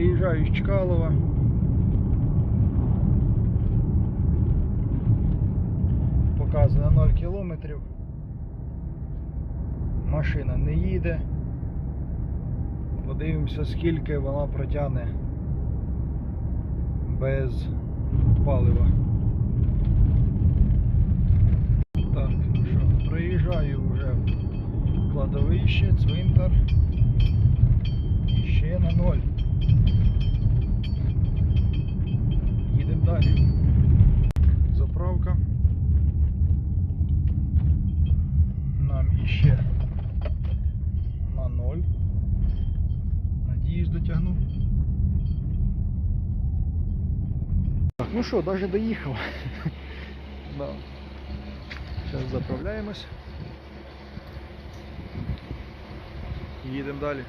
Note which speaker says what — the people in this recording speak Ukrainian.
Speaker 1: Виїжджаю з Чкалова. Показує 0 кілометрів. Машина не їде. Подивимося, скільки вона протягне без палива. Так, ну що, проїжджаю вже в кладовище, цвинтар. Нам іще на ноль. Надіюсь, дотягну. Так, ну що, навіть доїхав. да. Зараз заправляємось. І їдемо далі.